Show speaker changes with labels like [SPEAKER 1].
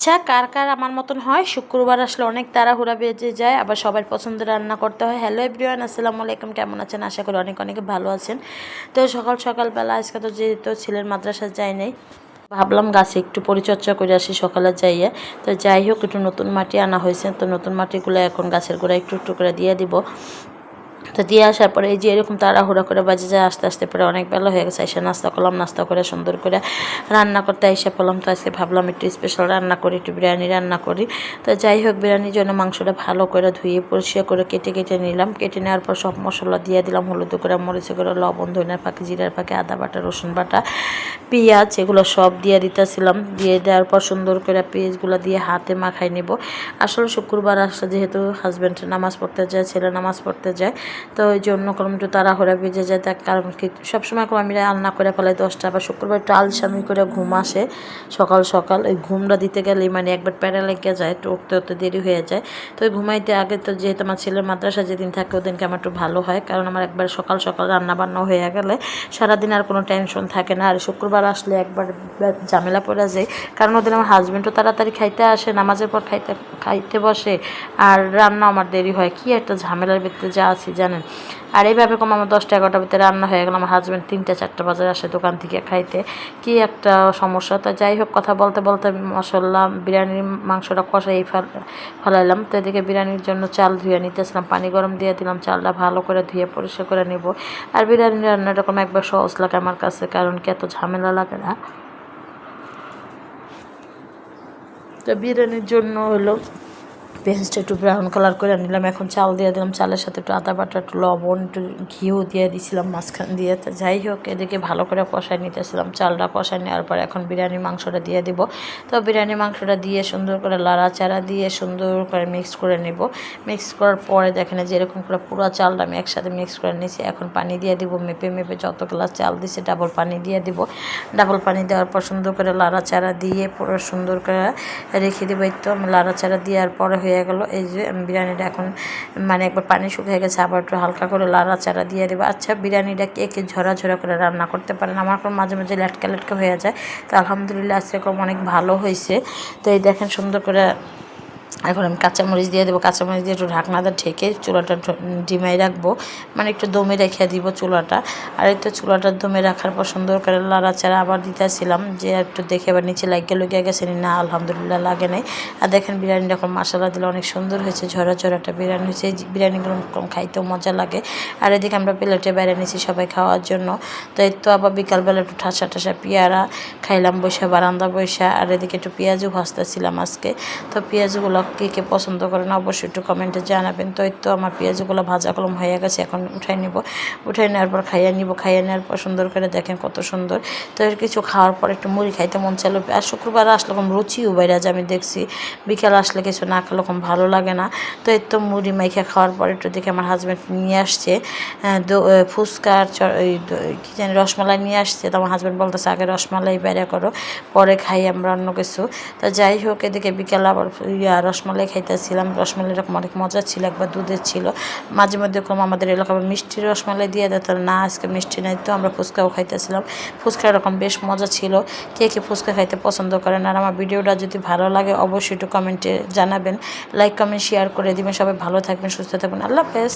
[SPEAKER 1] আচ্ছা কার কার আমার মতন হয়? শুক্রবার আসলে অনেক তাড়াহুড়া বেজে যায়, আবার সবার পছন্দের রান্না করতে হয়। হ্যালো এভরিওয়ান আসসালামু আলাইকুম, কেমন আছেন? আশা করি অনেক অনেক ভালো আছেন। তো সকাল সকালবেলা, আজকে তো যেহেতু ছেলের মাদ্রাসা যায় নাই, ভাবলাম গাছে একটু পরিচর্যা করে আসি সকালে যাইয়ে। তো যাই হোক, একটু নতুন মাটি আনা হয়েছে, তো নতুন মাটিগুলো এখন গাছের গোড়া একটু একটু করে দিয়ে দিব। তো দিয়ে আসার পরে এই যে এরকম তাড়াহুড়া করে বাজে যায়, আস্তে আস্তে পরে অনেক বেলা হয়ে গেছে এসে নাস্তা করলাম, নাস্তা করে সুন্দর করে রান্না করতে এসে পড়লাম। তো আজকে ভাবলাম একটু স্পেশাল রান্না করি, একটু বিরিয়ানি রান্না করি। তো যাই হোক, বিরিয়ানির জন্য মাংসটা ভালো করে ধুয়ে, পরিষ্কার করে কেটে কেটে নিলাম। কেটে নেওয়ার পর সব মশলা দিয়ে দিলাম, হলুদ করে মরিচ করে লবণ ধনিয়ার পাখি জিরার পাখি আদা বাটা, রসুন বাটা, পেঁয়াজ, এগুলো সব দিয়ে দিতেছিলাম। দিয়ে দেওয়ার পর সুন্দর করে পেঁয়াজগুলো দিয়ে হাতে মাখাই নিব। আসলে শুক্রবার আসলে যেহেতু হাজব্যান্ড নামাজ পড়তে যায়, ছেলে নামাজ পড়তে যায় তো ওই জন্য কোনো একটু তাড়াহুড়া বেজে যায়। তার কারণ কি, সবসময় আমি রান্না করে ফেলাই দশটা বা শুক্রবার একটু আলসামি করে ঘুম আসে সকাল সকাল। ওই ঘুমটা দিতে গেলে মানে একবার প্যারা লেগে যায় তো উঠতে উঠতে দেরি হয়ে যায়। তো ওই ঘুমাইতে আগে তো যেহেতু আমার ছেলের মাদ্রাসা যেদিন থাকে ওদিনকে আমার একটু ভালো হয়, কারণ আমার একবার সকাল সকাল রান্না বান্না হয়ে গেলে সারাদিন আর কোনো টেনশন থাকে না। আর শুক্রবার আসলে একবার ঝামেলা পড়ে যায়, কারণ ওদের আমার হাজব্যান্ডও তাড়াতাড়ি খাইতে আসে, নামাজের পর খাইতে খাইতে বসে, আর রান্না আমার দেরি হয়। কি একটা ঝামেলার ভিতরে যা আছি জানেন? আর এইভাবে কম আমার দশটা এগারোটার ভিতরে রান্না হয়ে গেল, আমার হাজব্যান্ড তিনটা, চারটা বাজার আসে দোকান থেকে খাইতে। কি একটা সমস্যা। তা যাই হোক, কথা বলতে বলতে মশলা বিরিয়ানির মাংসটা কষাই ফেলাইলাম। তো এদিকে বিরিয়ানির জন্য চাল ধুয়ে নিতেছিলাম, পানি গরম দিয়ে দিলাম, চালটা ভালো করে ধুয়ে পরিষ্কার করে নেব। আর বিরিয়ানি রান্নাটা কোনো একবার সহজ লাগে আমার কাছে, কারণ কি এত ঝামেলা লাগে না? তো বিরিয়ানির জন্য হলো পেঁয়াজটা একটু ব্রাউন কালার করে নিলাম এখন চাল দিয়ে দিলাম। চালের সাথে একটু আদা বাটা, একটু লবণ, একটু ঘিও দিয়ে দিছিলাম মাঝখান দিয়ে। তো যাই হোক, এদিকে ভালো করে কষাই নিতেছিলাম। চালটা কষাই নেওয়ার পর এখন বিরিয়ানি মাংসটা দিয়ে দিব। তো বিরিয়ানি মাংসটা দিয়ে সুন্দর করে লাড়াচাড়া দিয়ে সুন্দর করে মিক্স করে নেব। মিক্স করার পরে দেখেন যে এরকম করে পুরো চালটা আমি একসাথে মিক্স করে নিয়েছি। এখন পানি দিয়ে দিব মেপে মেপে যত গ্লাস চাল দিছে ডাবল পানি দিয়ে দিব। ডাবল পানি দেওয়ার পর সুন্দর করে লাড়াচাড়া দিয়ে পুরো সুন্দর করে রেখে দেবো। একটু আমি লাড়াচাড়া দেওয়ার পরে হয়ে গেল। এই যে বিরিয়ানিটা এখন মানে একবার পানি শুকিয়ে গেছে, আবার একটু হালকা করে লাড়া চারা দিয়ে দেবো। আচ্ছা বিরিয়ানিটা কে কে ঝরা ঝরা করে রান্না করতে পারেন? আমার কোনো মাঝে মাঝে লেটকা লেটকা হয়ে যায়। তো আলহামদুলিল্লাহ, আজকে অনেক ভালো হয়েছে। তো এই দেখেন সুন্দর করে এখন আমি কাঁচামরিচ দিয়ে দেবো। কাঁচামরিচ দিয়ে একটু ঢাকনাটা ঢেকে চুলাটা ডিমাই রাখব। মানে একটু দমে রেখে দিব চুলাটা। আর এই তো চুলাটা দমে রাখার পর সুন্দর করে লাড়াচাড়া আবার দিতেছিলাম যে একটু দেখে আবার নিচে লাগিয়ে লুকিয়ে গেছে না, আলহামদুলিল্লাহ লাগে নাই। আর দেখেন বিরিয়ানিটা এখন মশলা দিলে অনেক সুন্দর হয়েছে, ঝরা ঝরাটা বিরিয়ানি হয়েছে। এই বিরিয়ানিগুলো খাইতেও মজা লাগে। আর এদিকে আমরা প্লেটে বাইরে নিয়েছি সবাই খাওয়ার জন্য। তো এই তো আবার বিকালবেলা একটু ঠাসা ঠাসা পেয়ারা খাইলাম বৈশা, বারান্দা বৈশা। আর এদিকে একটু পেঁয়াজও ভাজতেছিলাম আজকে। তো পেঁয়াজগুলো কে কে পছন্দ করেন অবশ্যই একটু কমেন্টে জানাবেন। তো তো আমার পেঁয়াজগুলো ভাজা কলম হয়ে গেছে, এখন উঠাই নিব। উঠাই নেওয়ার পর খাইয়ে নিব, খাইয়ে নেওয়ার পর সুন্দর করে দেখেন কত সুন্দর। তো এর কিছু খাওয়ার পর একটু মুড়ি খাইতে মন চাইলো। আর শুক্রবার আসলে রকম রুচিও বাইরে যে আমি দেখছি। বিকেল আসলে কিছু না খেলে রকম ভালো লাগে না। তো এই তো মুড়ি মাইখা খাওয়ার পর একটু দেখে আমার হাজব্যান্ড নিয়ে আসছে। ফুচকার কী জানি রসমালাই নিয়ে আসছে। তো আমার হাজব্যান্ড বলতেছে, আগে রসমালাই বাইরে করো, পরে খাই আমরা অন্য কিছু। তো যাই হোক, এদিকে বিকেল আবার রসমালাই খাইতেছিলাম রসমালাইটা এরকম অনেক মজা ছিল, একবার দুধের ছিল। মাঝে মধ্যে কম আমাদের এলাকা মিষ্টি রসমালাই দিয়ে দিত না, আজকে মিষ্টি নাই তো আমরা ফুচকাও খাইতেছিলাম। ফুচকা এরকম বেশ মজা ছিল, কে কে ফুচকা খাইতে পছন্দ করেন? আর আমার ভিডিওটা যদি ভালো লাগে, অবশ্যই একটু কমেন্টে জানাবেন। লাইক কমেন্ট শেয়ার করে দিবেন। সবাই ভালো থাকবেন, সুস্থ থাকবেন। আল্লাহ হাফেজ।